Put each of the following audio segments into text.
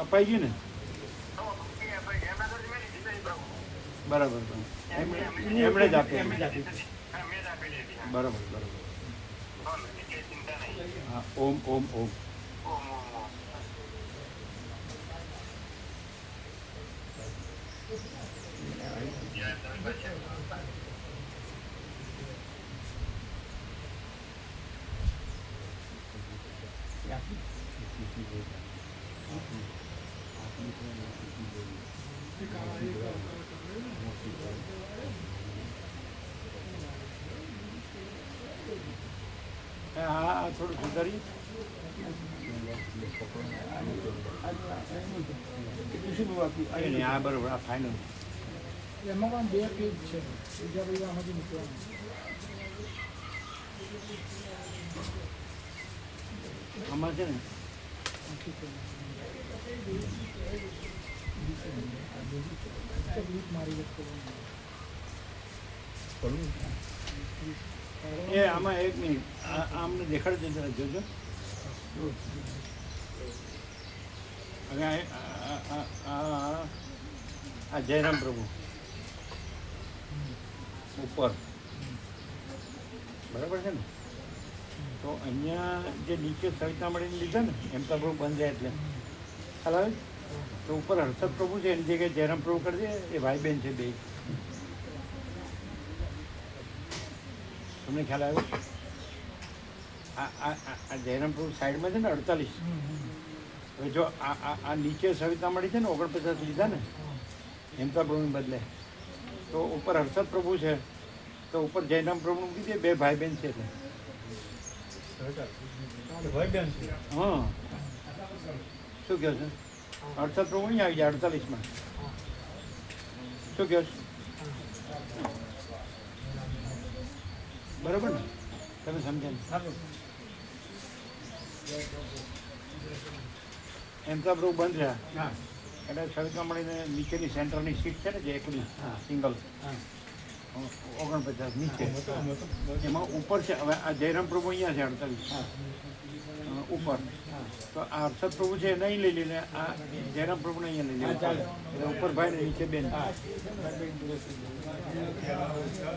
અપાઈ ગયું ને એમણે જ આપી. બરાબર બરાબર હા, ઓમ ઓમ ઓમ ઓમ, ઓમ, ઓમ. જય તમે પાછા. હા થોડું સુધારી આ બરાબર આ ફાઇનલ એમાં પણ બે પેજ છે બીજા બધા આમાંથી આમાં છે ને ગ્રુપ મારી વાત કરવાનું આમાં એક મિનિટ. આ આ અમને દેખાડજો જરા જોજો. હવે આ જયરામ પ્રભુ. ઉપર. બરાબર છે ને? તો અહીંયા જે નીચે સવિતા મળીને લીધા ને, એમ પ્રભુ બંધ જાય એટલે. ખ્યાલ આવે? તો ઉપર હર્ષદ પ્રભુ છે, એની જગ્યાએ જયરામ પ્રભુ કરજે એ ભાઈ બહેન છે બે. તમને ખ્યાલ આવ્યો આ આ જયરામ પ્રભુ સાઈડમાં છે ને, અડતાલીસ. હવે જો આ આ નીચે સવિતા મળી છે ને, ઓગણપચાસ લીધા ને હેમતા પ્રભુને બદલે. તો ઉપર હર્ષદ પ્રભુ છે, તો ઉપર જયરામ પ્રભુ દે, બે ભાઈ બહેન છે એટલે. હા. શું કહો છો? પ્રભુ અહીં આવી જાય અડતાલીસમાં. શું કહો છો? બરાબર ને? તમે સમજ્યા એમ તો બંધ રહ્યા એટલે સવિતા મળીને નીચેની સેન્ટરની સીટ છે ને જે એકની સિંગલ. ઓગણપચાસ નીચે. એમાં ઉપર છે હવે આ જયરામ પ્રભુ અહીંયા છે અડતાલીસ. ઉપર. તો આ હર્ષદ પ્રભુ છે એને અહીં લઈ લઈને આ જયરામ પ્રભુને અહીંયા લઈ લે એટલે ઉપર ભાઈ ને નીચે બેન.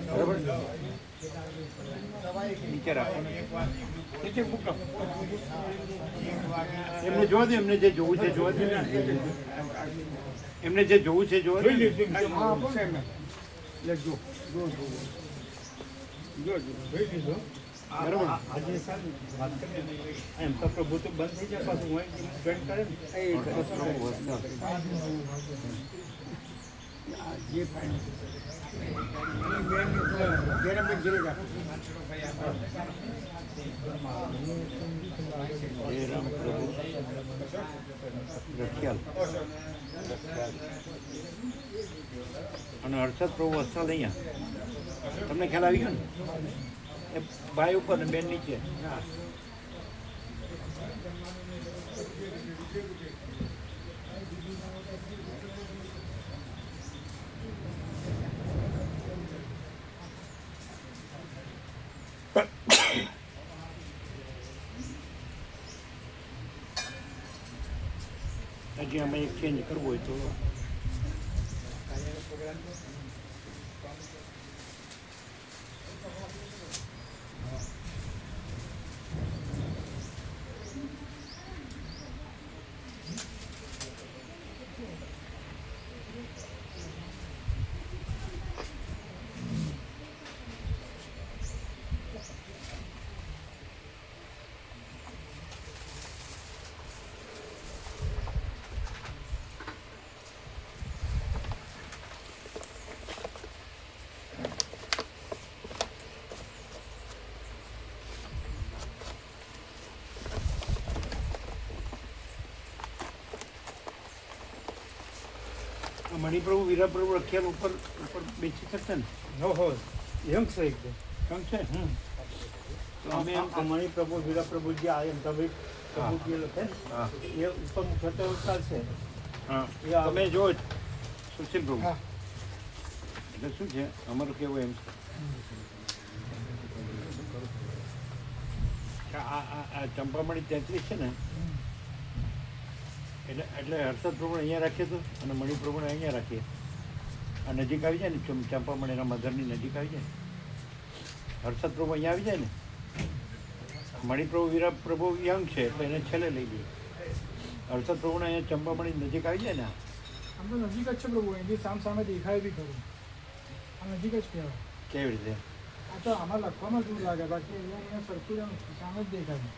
બરાબર? નીચે રાખો. નીચે મૂકો એમને જોવા દે એમને જે જોવું છે જોવા દે. એમને જે જોવું છે જોવા દે. એમને લેજો જો જો જો જો ભાઈ દીધો બરાબર આજે સાહેબ વાત કરીએ એમ તો પ્રભુ તો બંધ થઈ જાય પાછું હું જોઈન કરે ને એ જે પ્રભુ રખિયાલ અને હર્ષદ પ્રભુ વસ્ત્રાલ અહીંયા. તમને ખ્યાલ આવી ગયો ને? એ ભાઈ ઉપર ને બેન નીચે. હજી આમાં એક ચેન્જ કરવું મણિપ્રભુ વીરાપ્રભુ રખિયાલ ઉપર ઉપર બેસી શકશે ને? નો હો. યંગ છે એકદમ કેમ છે? તો અમે એમ મણિપ્રભુ પ્રભુ જે આ એમ તમે પ્રભુ જે લખે ને હા. એ ઉપર મુખ્યત્વે ચાલશે હા. તમે જો સુશીલ પ્રભુ. એટલે શું છે? અમારું કેવું એમ છે. આ ચંપામણી તેત્રીસ છે ને એટલે એટલે હર્ષદ પ્રમાણે અહીંયા રાખીએ તો અને મણિ પ્રમાણે અહીંયા રાખીએ આ નજીક આવી જાય ને ચંપામણી એના મધરની નજીક આવી જાય હર્ષદ પ્રભુ અહીંયા આવી જાય ને. મણિપ્રભુ વીરા પ્રભુ યંગ છે એટલે એને છેલ્લે લઈ લઈએ હર્ષદ પ્રભુને અહીંયા ચંપામણી નજીક આવી જાય ને. આમ તો નજીક જ છે પ્રભુ એની સામ સામે દેખાય બી ખરું. આ નજીક જ કહેવાય. કેવી રીતે? આ તો આમાં લખવામાં દૂર લાગે બાકી અહીંયા સરખું જ સામે જ દેખાય.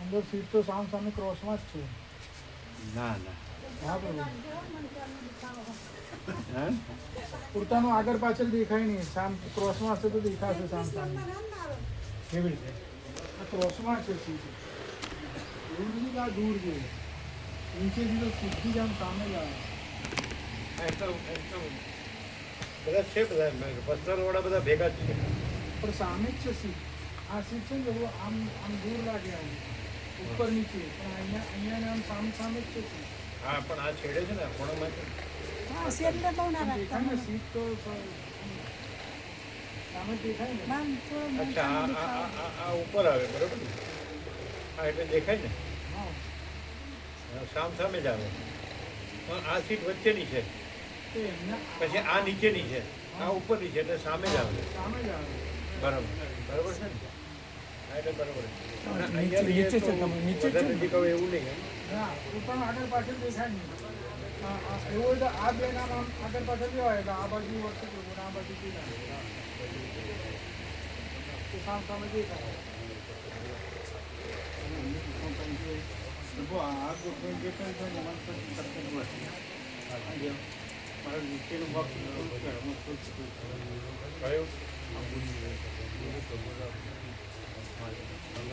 અંદર સીટ તો સામ સામે ક્રોસમાં જ છે. ના ના. હા હા? આગળ પાછળ દેખાય નહીં. સામ ક્રોસમાં હશે તો દેખાશે સામ સામે. કેવી રીતે? આ ક્રોસમાં છે સીટ દૂર નથી કે આ દૂર છે? નીચેથી તો સીધી જ આમ સામે જ આવે. બધા છે બધા વસ્ત્રવાળા બધા ભેગા જ છે. પણ સામે જ છે સીટ આ સીટ છે ને આમ આમ દૂર લાગે આમ. ઉપર નીચે. પણ અહીંયા અહીંયા નામ આમ સામે સામે જ છે. હા પણ આ છેડે છે ને ખૂણામાં હા શેરને બહુ ના રાખતા ને સીટ તો સામે દેખાય ને. નામ થોડું અચ્છા આ આ આ- ઉપર આવે બરોબર ને? હા એટલે દેખાય ને? હા. સામ સામે જ આવે. પણ આ સીટ વચ્ચેની છે. પછી આ નીચેની છે. આ ઉપરની છે એટલે સામે જ આવે. સામે જ આવે. બરાબર. બરાબર છે ને હા એટલે બરાબર છે. અને નીચે- છે તો નીચે છે એવું નહીં હા પોતાનું આગળ પાછળ દેખાય નહીં એવું હોય તો આ બે આગળ પાછળ બી એટલે આ બાજુ વચ્ચે આ બાજુ બી ના. તો સામ સામે દેખાય. મારો નીચેનો છે. કયું?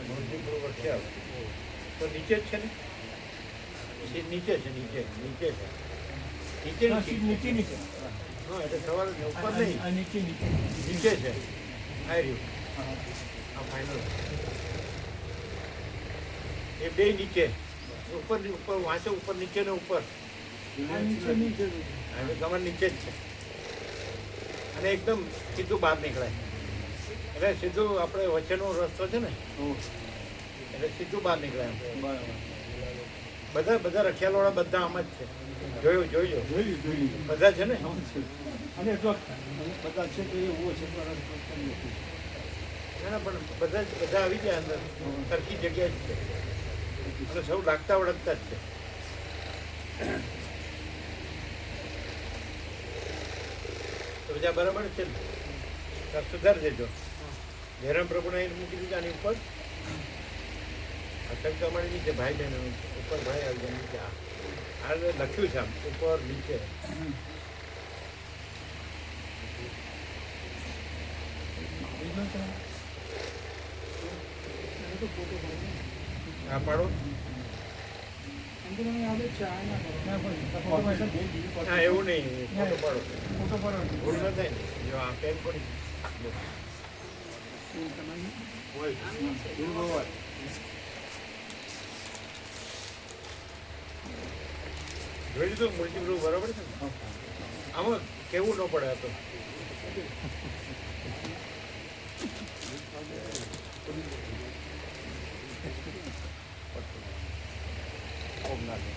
મૂર્તિ બરોબર છે. તો નીચે જ છે ને? નીચે છે નીચે નીચે છે. નીચે ના, સીટ નીચેની છે હા એટલે સવારે ઉપર નહીં. નીચે નીચે. નીચે છે. આ રહ્યું. આ ફાઇનલ એ બે નીચે. ઉપર ઉપર વાંચે ઉપર નીચે ને ઉપર. નીચે નીચે. હવે તમારે નીચે જ છે. અને એકદમ સીધું બહાર નીકળાય. એટલે સીધું આપણે વચ્ચેનો રસ્તો છે ને એટલે સીધું બહાર નીકળ્યા. બરાબર. બધા બધા રખિયાલવાળા બધા આમ જ છે. જોયું જોયું. જોયું જોયું. બધા છે ને? અને જો બધા છે તો એવું છે ના પણ બધા બધા આવી જાય અંદર. સરખી જગ્યા જ છે. અને સૌ લાગતા વળગતા જ છે. તો બધા બરાબર છે ને? સુધાર દેજો. જયરામ પ્રભુના મૂકી દીધા આની ઉપર શંકા મારી ભાઈ બહેન ઉપર ભાઈ આવી આ લખ્યું છે આમ, ઉપર નીચે પાડો. જ એવું નહીં ફોટો પાડો ફોટો પાડો. ભૂલ ન થાય ને જો આ પેન પડી. જોઈ લીધું મૂર્તિ બરોબર છે આમાં કેવું ન પડે તો ઓમ નાથે.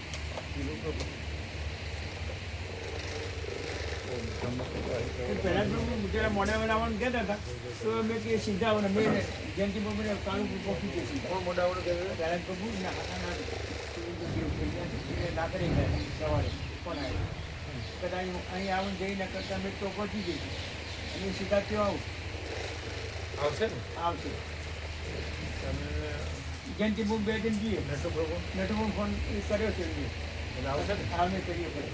ઓમ નમઃ શિવાય. પહેલા હું મોડા વેલા આવવાનું કહેતા હતા. તો મેં કે સીધા આવવાના મેં જયંતિ બાબુને કાળું પહોંચી ગઈ સીધા કોણ મોડા કહે છે? પહેલા પ્રભુ ના ના નાકરી ગયા સવારે કોણ આવ્યું? કદાચ અહીં અહીં આવું જઈને કરતાં મેં તો પહોંચી ગઈ અને સીધા ત્યાં આવું. આવશે ને? આવશે. જયંતિ બહુ બે દિન જઈએ નટુ પ્રભુ નટુમાં ફોન કર્યો છે આવશે આવને કરીએ પડે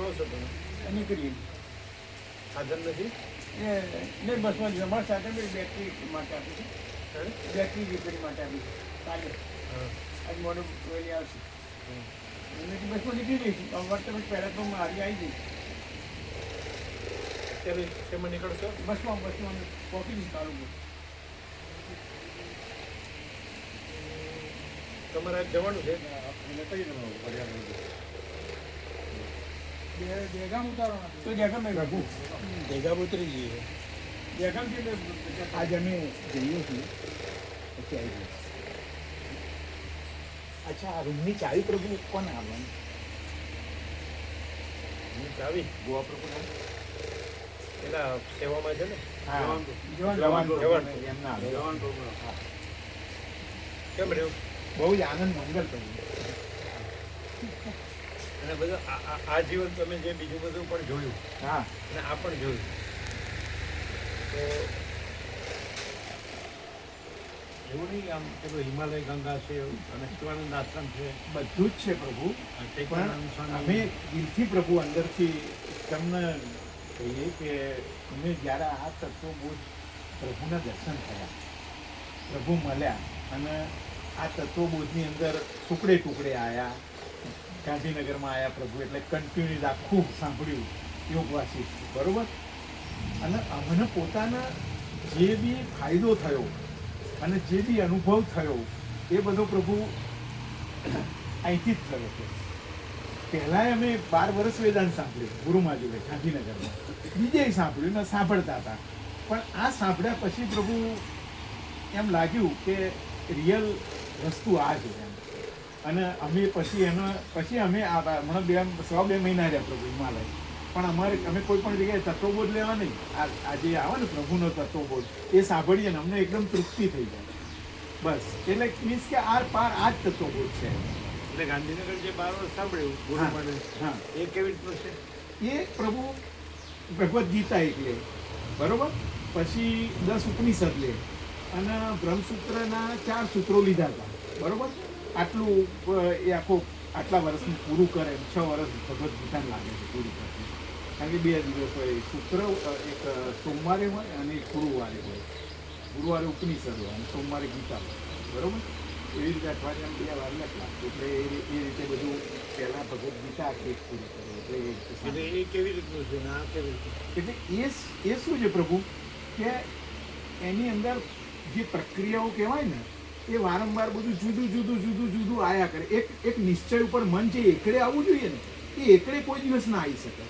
નીકળો છો તમે. અને સાધન નથી? એ બસમાં જ અમારા બેટરી માટે આપી છે. બેટરી રિપેરી માટે આપી છે. કાલે આજ મોડું વહેલી આવશે. એમને બસમાં નીકળી જઈશું. વર્તમાન પહેલાં તો મારી આવી જઈશ અત્યારે શેમાં નીકળશો? બસમાં બસમાં અમે પહોંચી જઈશ કાળું તમારે જવાનું છે? એટલે કઈ દેવાનું, પર્યાવરણ. બે- બેગામ ઉતારવાના છે. તો ભેગા ઉતરી જઈએ એટલે આજ અમે જઈએ છીએ પછી આવી જઈએ અચ્છા આ રૂમની ચાવી પ્રભુ કોને આવવાની ચાવી ગોવા પ્રભુ પેલા સેવામાં છે ને જવાન જવાન જવાન. એમના જવાન પ્રભુ. કેમ રહ્યું બહુ જ આનંદ મંગલ પ્રભુ અને બધું આ- જીવન તમે જે બીજું બધું પણ જોયું હા. અને આ પણ જોયું. તો એવું નહીં આમ પેલું હિમાલય ગંગા છે અને શિવાનંદ આશ્રમ છે. બધું જ છે પ્રભુ. અને પણ ટેકરાનંદ અમે દિલથી પ્રભુ અંદરથી તમને કહીએ કે અમે જ્યારે આ તત્વબોધ પ્રભુના દર્શન થયા પ્રભુ મળ્યા અને આ તત્વબોધની અંદર ટુકડે ટુકડે આવ્યા ગાંધીનગરમાં આવ્યા પ્રભુ એટલે કન્ટિન્યુઝ આખું સાંભળ્યું યોગવાસી બરાબર? અને અમને પોતાના જે બી ફાયદો થયો અને જે બી અનુભવ થયો, એ બધો પ્રભુ અહીંથી જ થયો છે. પહેલાં અમે બાર વર્ષ વેદાંત સાંભળ્યું, ગુરુ જોડે ગાંધીનગરમાં. બીજે સાંભળ્યું ને સાંભળતા હતા. પણ આ સાંભળ્યા પછી પ્રભુ એમ લાગ્યું કે રિયલ વસ્તુ આ છે. અને અમે પછી એનો પછી અમે આ હમણાં બે સો બે મહિના રહ્યા પ્રભુ હિમાલય. પણ અમારે અમે કોઈ પણ જગ્યાએ તત્વબોધ લેવા નહીં. આ આજે આવે ને પ્રભુનો તત્વબોધ એ સાંભળીએ ને અમને એકદમ તૃપ્તિ થઈ જાય. બસ. એટલે મીન્સ કે આર પાર આ જ તત્વબોધ છે. એટલે ગાંધીનગર જે બાર વર્ષ સાંભળ્યું હા. એ કેવી રીતનું છે? એ પ્રભુ ભગવદ્ ગીતા એક લે. બરોબર? પછી દસ ઉપનિષદ લે. અને બ્રહ્મસૂત્રના ચાર સૂત્રો લીધા હતા. બરોબર? આટલું એ આખો આટલા વર્ષનું પૂરું કરે છ વર્ષ ભગવદ્ ગીતાને લાગે છે પૂરું કરે કારણ કે બે દિવસ હોય શુક્ર એક સોમવારે હોય અને એક ગુરુવારે હોય. ગુરુવારે ઉપનિષદ હોય અને સોમવારે ગીતા હોય. બરાબર? એવી રીતે અઠવાડિયામાં બે વાર લખલા એટલે એ એ રીતે બધું પહેલાં ભગવદ્ ગીતા આખી એક પૂરી કરે. એટલે એ કેવી રીતનું છે આ કેવી રીતે? એટલે એ એ શું છે પ્રભુ? કે એની અંદર જે પ્રક્રિયાઓ કહેવાય ને એ વારંવાર બધું જુદું જુદું જુદું જુદું આયા કરે. એક એક નિશ્ચય ઉપર મન જે એકડે આવવું જોઈએ ને એ એકડે કોઈ દિવસ ના આવી શકે.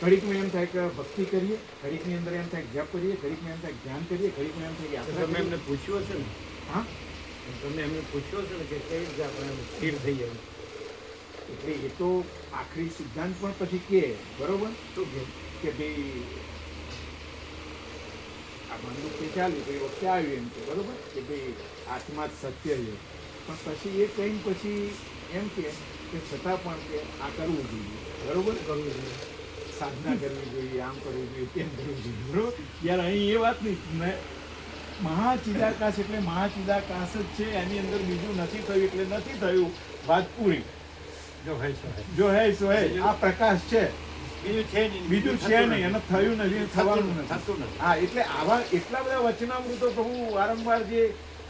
ઘડીકમાં એમ થાય કે ભક્તિ કરીએ ઘડીકની અંદર એમ થાય જપ કરીએ ઘડીકમાં એમ થાય ધ્યાન કરીએ ઘડીકમાં એમ થાય કે તો તમે એમને પૂછ્યું હશે ને? હા? તમે એમને પૂછ્યો છે ને કે કેવી રીતે આપણે સ્થિર થઈ જાય એટલે એ તો આખરી સિદ્ધાંત પણ પછી કે બરોબર? કે કે ભાઈ આ બંદૂક તે ચાલ્યું તો એ વખતે આવ્યું એમ કે બરાબર? કે ભાઈ આત્મા જ સત્ય છે. પણ પછી એ કહીને પછી એમ કે કે છતાં પણ કે આ કરવું જોઈએ. બરોબર? કરવું જોઈએ. સાધના કરવી જોઈએ આમ કરવું જોઈએ તેમ કરવું જોઈએ. બરોબર? યાર અહીં એ વાત નહીં. મહાચિદાકાશ એટલે મહાચિદાકાશ જ છે. એની અંદર બીજું નથી થયું એટલે નથી થયું. વાત પૂરી. જો હોય સો હે. જો હે સો હે. આ પ્રકાશ છે. બીજું છે નહીં બીજું છે નહીં એને થયું નથી થવાનું નથી. થતું નથી. હા એટલે આવા એટલા બધા વચનામૃતો પ્રભુ વારંવાર જે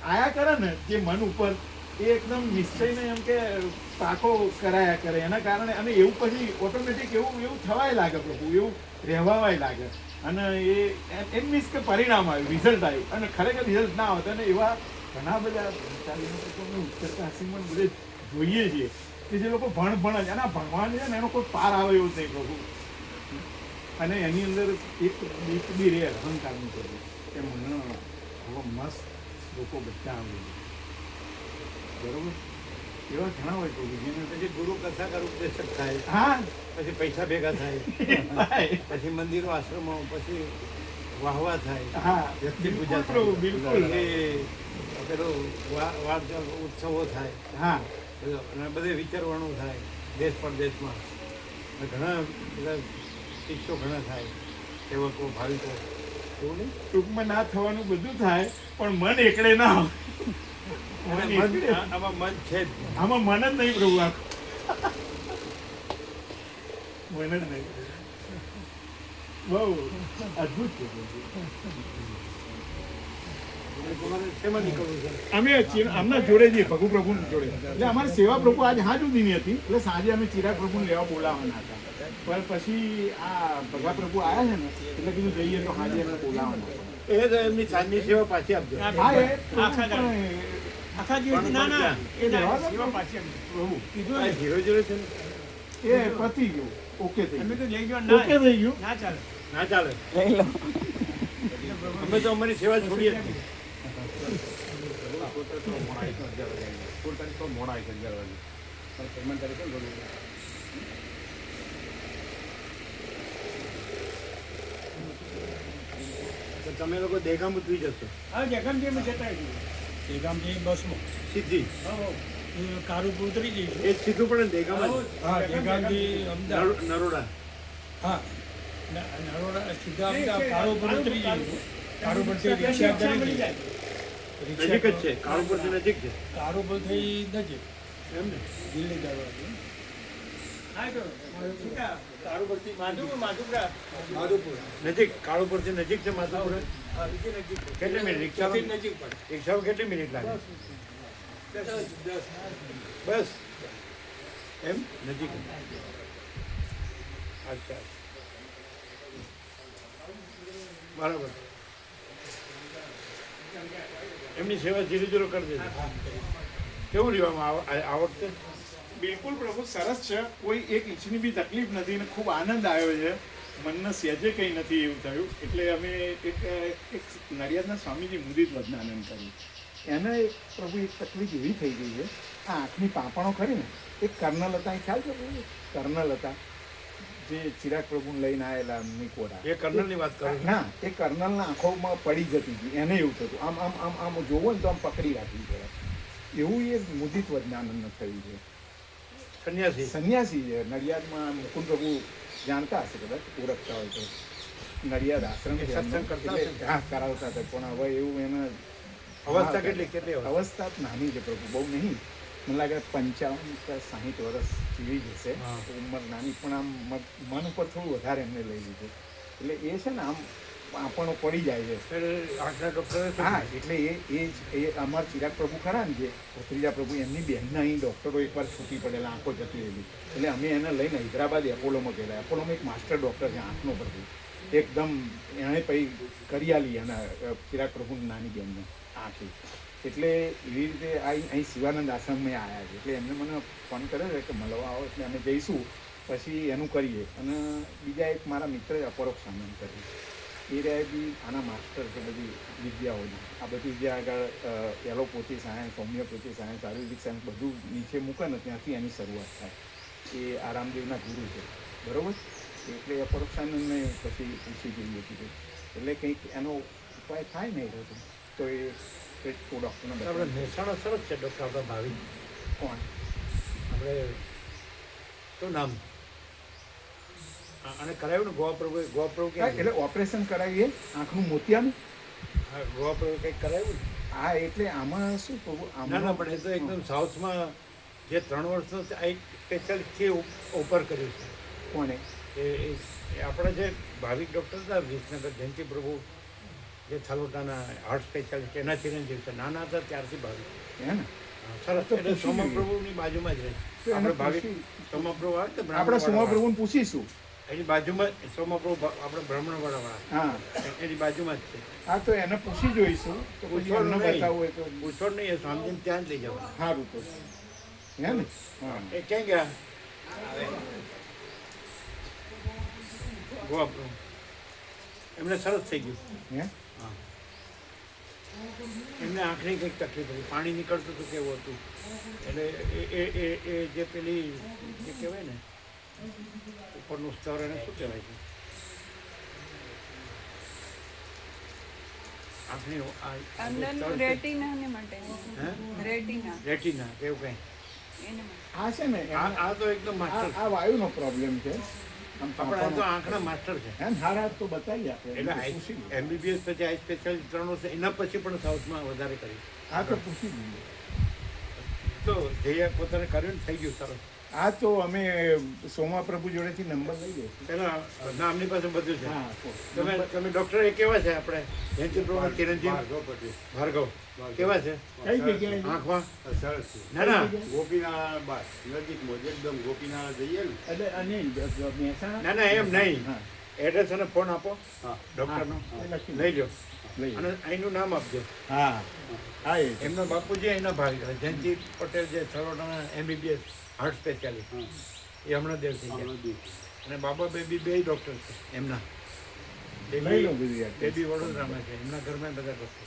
આયા કરે ને જે મન ઉપર એ એકદમ નિશ્ચયને એમ કે પાકો કરાયા કરે. એના કારણે અને એવું પછી ઓટોમેટિક એવું એવું થવાય લાગે પ્રભુ એવું રહેવાય લાગે. અને એ એમ મીન્સ કે પરિણામ આવ્યું રિઝલ્ટ આવ્યું. અને ખરેખર રિઝલ્ટ ના આવતા અને એવા ઘણા બધા ભણતાલીના લોકો અમે ઉત્તર કાશીમાં બધે જોઈએ છીએ કે જે લોકો ભણ ભણ જ અને ભણવાનું છે ને એનો કોઈ પાર આવે એવું નહીં પ્રભુ. અને એની અંદર એક બીક બી રહે અહંકારનું કર્યું કે મને હવે મસ્ત લોકો બધા આવી બરોબર? એવા ઘણા હોય પ્રભુ જેને પછી ગુરુ કથાકાર ઉપદેશક થાય. હા. પછી પૈસા ભેગા થાય. પછી મંદિરો આશ્રમો પછી વાહવા થાય. હા. વ્યક્તિ પૂજા બિલકુલ પેલું વાર ઉત્સવો થાય. હા. અને બધે વિચારવાનું થાય. દેશ પરદેશમાં. ઘણા બધા શિષ્યો ઘણા થાય સેવકો ભાવિકો એવું નહીં? ટૂંકમાં ના થવાનું બધું થાય પણ મન એકડે ના આમાં મન છે જ. નહીં. આમાં મન જ નહીં પ્રભુ આ મન જ નહીં બહુ અદ્ભુત છે પ્રભુ અને તમારે શેમાં નીકળવું છે અમે આમના જોડે જઈએ ભગુ પ્રભુ જોડે. એટલે અમારી સેવા પ્રભુ આજે હા સુધીની હતી. એટલે સાંજે અમે ચિરાગ પ્રભુને લેવા બોલાવવાના હતા. પણ પછી આ ભગા પ્રભુ આવ્યા છે ને એટલે કીધું જઈએ તો બોલાવવાના એ તો એમની સાંજની સેવા પાછી આપજો. હા એ આખા દિવસ ના ના એ. સેવા પાછી આપજો. પ્રભુ કીધું ઝીરો ધીરો છે ને? એ પતી ગયું. ઓકે થઈ ગયું તો લઈ ગયો ના ઓકે થઈ ગયું. ના ચાલે. ના ચાલે. અમે તો અમારી સેવા છોડીએ જ તારીખ તો તમે લોકો દેગામ ઉતરી જશો હા. જગનજી અમે જતા ગામ બસમાં સીધી એ કારુપુર ઉતરી જઈશું એ સીધું પણ દેગામ હા એ ગામથી અમદાવાદ. નરોડા. હા. નરોડા સીધા અમદાવાદ કારુપુર ઉતરી જઈશું કારુપુરથી રિક્ષા કરી જાય. નજીક જ છે. કાળુપુરથી નજીક છે. કારુપુરથી નજીક. એમ ને? દિલ્હી દરવાજે કારુપરથી માધુ માધુપુરા. માધુપુર. નજીક. કાળુપુરથી નજીક છે માથાપુર કેટલી મિનિટ? રિક્ષામાં? નજીક પડે. રિક્ષામાં કેટલી મિનિટ લાગે? બસ. એમ? નજીક. અચ્છા. બરાબર. એમની સેવા ધીરે ધીરે કરી દેજો. કેવું રહ્યું આ- વખતે? બિલકુલ પ્રભુ, સરસ છે. કોઈ એક ઈચ્છની બી તકલીફ નથી ને ખૂબ આનંદ આવ્યો છે. મનને સહેજે કંઈ નથી એવું થયું. એટલે અમે એક એક નડિયાદના સ્વામીજી મુદિત વદનાનંદ કર્યું એને એક પ્રભુ એક તકલીફ એવી થઈ ગઈ છે. આ આંખની પાપણો ખરી ને એ કર્ણલતા ખ્યાલ છે પ્રભુ? જે ચિરાગ પ્રભુને લઈને આવેલા નિકોડા. એ કર્નલની વાત કરું ના એ કર્નલના આંખોમાં પડી જતી હતી એને એવું થતું આમ આમ આમ આમ જોવો ને તો આમ પકડી રાખવી પડે. એવું એ મુદિત વજ્ઞાનંદ થયું છે. સંન્યાસી. સંન્યાસી છે. નડિયાદમાં મુકુંદ પ્રભુ જાણતા હશે કદાચ ઓળખતા હોય તો. નડિયાદ આશ્રમ સત્સંગ કરતા હા કરાવતા હતા. પણ હવે એવું એને અવસ્થા કેટલી કેટલી? અવસ્થા? નાની છે પ્રભુ. બહુ નહીં. મને લાગે પંચાવન કે સાહીઠ વર્ષ જીવી જશે. ઉંમર નાની પણ આમ મન- ઉપર થોડું વધારે એમને લઈ લીધું. એટલે એ છે ને આમ આપણો પડી જાય છે. હા એટલે એ એ જ એ અમાર ચિરાગ પ્રભુ ખરા ને જે ભત્રીજા પ્રભુ એમની બહેનના અહીં ડૉક્ટરો એકવાર છૂટી પડેલા આંખો જતી રહેલી. એટલે અમે એને લઈને હૈદરાબાદ એપોલોમાં ગયેલા. એપોલોમાં એક માસ્ટર ડૉક્ટર છે આંખનો પ્રભુ. એકદમ એણે પછી કરી આલી એના ચિરાગ પ્રભુની નાની બહેનને આંખી. એટલે એવી રીતે અહીં શિવાનંદ આશ્રમમાં આવ્યા છે. એટલે એમને મને ફોન કર્યો છે કે મળવા આવો એટલે અમે જઈશું, પછી એનું કરીએ. અને બીજા એક મારા મિત્ર અપરોક્ષ આનંદ કર્યું. એ રહ્યા બી આના માસ્ટર છે, બધી વિદ્યાઓની. આ બધું જે આગળ allopathy science, homeopathy science, Ayurvedic science બધું નીચે મૂકે ને ત્યાંથી એની શરૂઆત થાય. એ આરામદેવના ગુરુ છે. બરાબર? એટલે અપરોક્ષાનંદને પછી પૂછી જોઈએ કીધું. એટલે કંઈક એનો ઉપાય થાય ને એ તો એ ડૉક્ટરને આપણે મહેસાણા સરસ છે ડૉક્ટર આપણા ભાવિ કોણ? આપણે શું નામ? અને કરાવ્યું ને ગોવા પ્રભુ ગોવા પ્રભુ કે એટલે ઓપરેશન કરાવીએ આંખનું મોતિયાનું. હા, ગોવા પ્રભુ કંઈક કરાવ્યું હા એટલે આમાં શું પ્રભુ આમાં ના પણ એ તો એકદમ સાઉથમાં જે ત્રણ વર્ષનો આ એક સ્પેશિયાલિસ્ટથી ઉપર કર્યું છે. કોને? એ એ જે ભાવિક ડૉક્ટર હતા વિસનગર જયંતિ પ્રભુ જે થાલોટાના હાર્ટ સ્પેશિયાલિસ્ટ એના ચિરંજીવ છે નાના હતા ત્યારથી ભાવિક હે ને? સરસ. એટલે પૂછી સોમા જોઈએ. પ્રભુની બાજુમાં જ રહે. આપણે ભાવિક પૂછી- સોમા પ્રભુ આવે તો આપણે સોમાપ્રભુને પૂછીશું. એની બાજુમાં સોમાપ્રભુ આપણે બ્રાહ્મણવાળા વાળા. હા. એની બાજુમાં જ છે. હા તો એને પૂછી જોઈશું. તો પછી પૂછવાનું એમને હોય તો પૂછો નહીં એ સ્વામીજીને ત્યાં જ લઈ જવા સારું તો. હે ને? હા. એ ક્યાં ગયા? ગોવા. એમને સરસ થઈ ગયું. હા? એમને આંખની કંઈક તકલીફ હતી. પાણી નીકળતું હતું કેવું હતું. એટલે એ એ એ જે પેલી જે કહેવાય ને ઉપરનું સ્તર એને શું કહેવાય છે? આંખની? રેટિના. રેટિના કંઈ. એને આ છે ને આ તો એકદમ આ વાયુ નો વાયુનો પ્રોબ્લેમ છે. આપણે આ તો આંખના માસ્ટર છે. હે ને તો બતાવીએ આપણે એટલે એમને પૂછી લઈએ. એમબીબીએસ પછી આઈ સ્પેશિયલ ત્રણ વર્ષ એના પછી પણ સાઉથમાં વધારે કરી. હા તો પૂછી લઈએ. તો જે પોતાને કર્યું થઈ ગયું સરસ. આ તો અમે સોમા પ્રભુ જોડેથી નંબર લઈ લઈએ. પેલા નામની પાસે બધું છે. તમે તમે ડોક્ટર એ કેવા છે આપણે? જયંતિ પ્રભુ ચિરંજીવ? ભાર્ગવ. કેવા છે? કઈ જગ્યાએ? આંખવા સરસ છે. ના ના. ગોપીનારાયણ બસ નજીકમાં એકદમ ગોપીનાળા જઈએ ને. એટલે અને મહેસાણા? ના ના એમ નહીં. એડ્રેસ અને ફોન આપો. હા. ડોક્ટરનો એ લખી લઈ લો અને અહીંનું નામ આપજો. હા. હા એમનો બાપુજી એના ભાઈ જયંતિ પટેલ જે સરોડાના એમબીબીએસ હાર્ટ સ્પેશિયાલિસ્ટ એ હમણાં દેવ થઈ ગયા. અને બાબા બેબી બે ડૉક્ટર છે. એમના. બેબી વડોદરામાં છે. એમના ઘરમાં બધા ડૉક્ટર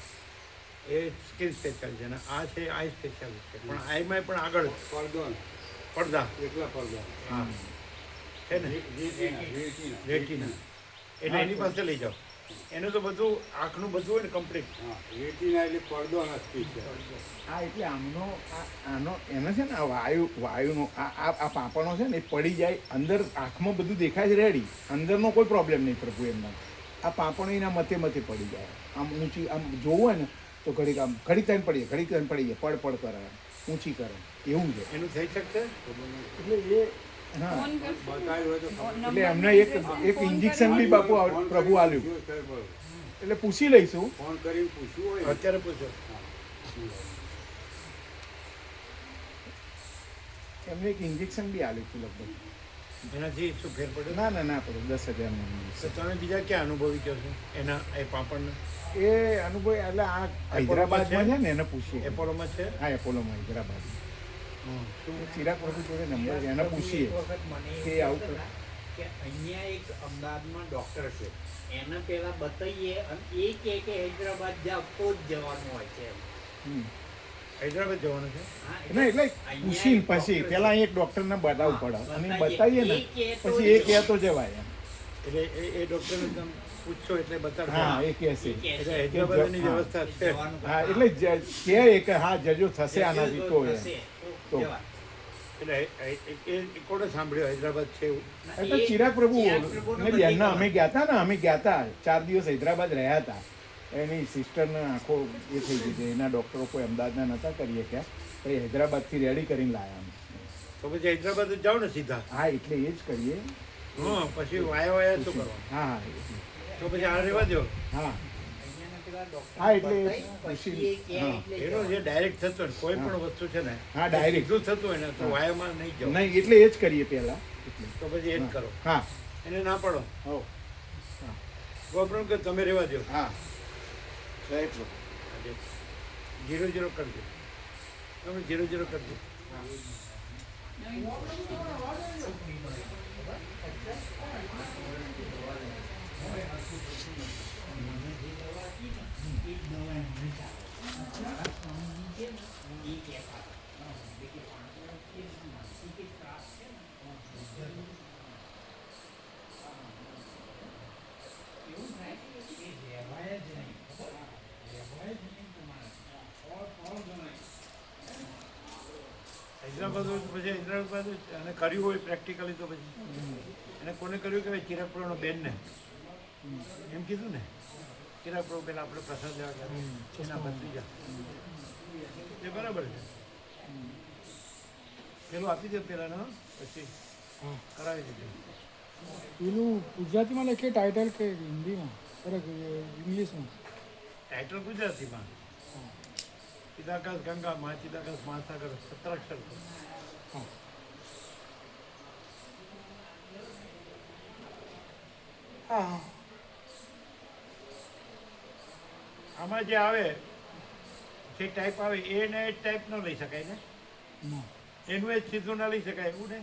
એ સ્કિન સ્પેશિયલ છે અને આ છે આઈ સ્પેશિયલ છે. પણ આઈમાં પણ આગળ છે. પડદો ને. પડદા. એકલા પડદા. હા. છે ને? રેટીના, એટલે એની પાસે લઈ જાઓ. એનું તો બધું આંખનું બધું હોય ને કમ્પ્લીટ હા, રેટીના એટલે પડદો નથી special. હા એટલે આમનો આ- આનો એનો છે ને આ વાયુ વાયુનો આ આ આ પાપણો છે ને એ પડી જાય અંદર આંખમાં બધું દેખાય છે રેડી અંદરનો કોઈ પ્રોબ્લેમ નહીં પ્રભુ એમના. આ પાપણો એના મથે મથે પડી જાય. આમ ઊંચી આમ જોવું હોય ને તો ઘડીક આમ ઘડીક ટાઈમ પડીએ ઘડીક ટાઈમ પડીએ. પડ પડ કરે ઊંચી કરે. એવું છે. એનું થઈ શકશે? એટલે એ હા. એટલે એમને એક એક ઇન્જેક્શન બી બાપુ પ્રભુ આલ્યું. એટલે પૂછી લઈશું. ફોન કરીને પૂછવું હોય અત્યારે પૂછો એમને એક ઇન્જેક્શન બી આલ્યું હતું લગભગ. એનાથી શું ફેર પડ્યો? ના ના ના પડે દસ હજાર તો તમે બીજા ક્યાં અનુભવી કહો છો? એના એ પાપડના? એ અનુભવ એટલે આ હૈદરાબાદમાં છે? ને એને પૂછીએ એપોલોમાં છે? હા એપોલોમાં હૈદરાબાદ હમ. ચિરાગ પ્રભુ જોડે નંબર એને પૂછીએ. કે આવું. કે અહીંયા એક અમદાવાદમાં ડોક્ટર છે. એને પેલા બતાવીએ અને એ કે હૈદરાબાદ જાવ તો જ જવાનું હોય છે એમ. હૈદરાબાદ જવાનું છે? ના એટલે પૂછીને પછી. પેલા એક ડોક્ટરને બતાવવું પડે. અને બતાવીએ. ને પછી એ કહેતો કહે તો જવાય એમ. એટલે એ એ ડૉક્ટરને તમે પૂછશો એટલે બતાડશે. હા એ કહે છે. એટલે. હૈદરાબાદની વ્યવસ્થા છે. હા એટલે કહે કે હા જજો થશે આનાથી તો એ તો. એટલે એ- એ એ હૈદરાબાદ છે એવું? એટલે ચિરાગ પ્રભુ ને બેનના અમે ગયા હતા ને અમે ગયા હતા. ચાર દિવસ હૈદરાબાદ રહ્યા હતા. એની સિસ્ટરને આંખો એ થઈ ગઈ છે. એના ડૉક્ટરો કોઈ અમદાવાદના નહોતા કરીએ ક્યાં. પછી હૈદરાબાદથી રેડી કરીને લાયા અમે. તો પછી હૈદરાબાદ જ જાઓ ને સીધા. હા એટલે એ જ કરીએ. હા પછી વાયા વાયા શું કરવા હા હા એટલે. તો પછી આ રહેવા દો હા. હા, એટલે પછી હા. એટલે જે ડાયરેક્ટ થતો ને કોઈ પણ વસ્તુ છે ને હા, ડાયરેક્ટ સીધું થતું હોય ને તો. વાયામાં નહીં જાઓ. નહીં એટલે એ જ કરીએ પહેલાં. તો પછી એ જ કરો. હા. એને ના પાડો. હો. ગોપરણ કે તમે રહેવા દો હા. સાહેબ જીરો જીરો કરજો તમે જીરો જીરો કરજો તો પછી હૈદરાબાદ જ. અને કર્યું હોય પ્રેક્ટિકલી તો પછી. એને કોને કર્યું કે ભાઈ ચિરાગ પ્રભુનો બેનને. એમ કીધું ને? ચિરાગ પ્રભુ પેલા આપણે પ્રસાદ લેવા ગયા એના ભત્રીજા એ બરાબર છે. પેલું આપી દે પેલાનો પછી કરાવી દીધું. પેલું ગુજરાતીમાં લખે ટાઇટલ કે હિન્દીમાં? ઇંગ્લિશમાં? ટાઇટલ ગુજરાતીમાં. ચિદાકાશ ગંગા મા ચિદાકાશ મહાસાગર સત્તર છે. આમાં જે આવે જે ટાઈપ આવે એને ટાઈપ ન લઈ શકાય ના? એનું એ સીધું ના લઈ શકાય એવું ને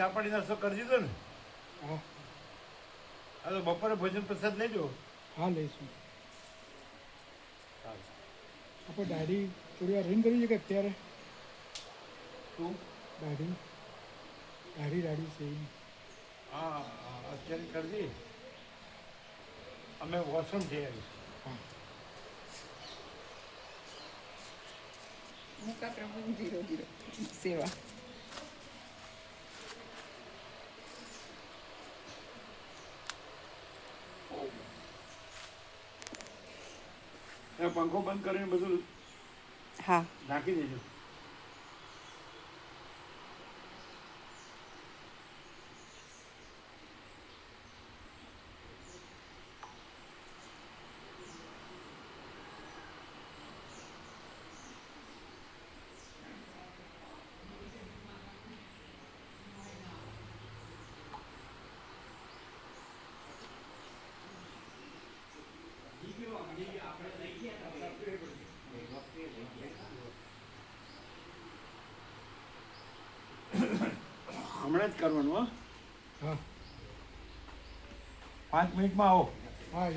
ચા પાણી નાસ્તો કરી દીધો ને? હા. હા તો બપોરે ભોજન પ્રસાદ લેજો. હા લઈશું. સારું. આપણે દાઢી થોડી વાર રીંગ કરી છે કે અત્યારે? શું? દાઢી. દાઢી દાઢી છે. હા હા, અત્યારે કરજે. અમે વોશરૂમ જઈ આવીશું. હા. મુકા પ્રભુ ધીરો ધીરો. સેવા. પંખો બંધ કરીને બધું હા. નાખી દેજો. હમણાં જ કરવાનું હો. પાંચ મિનિટમાં આવો. હા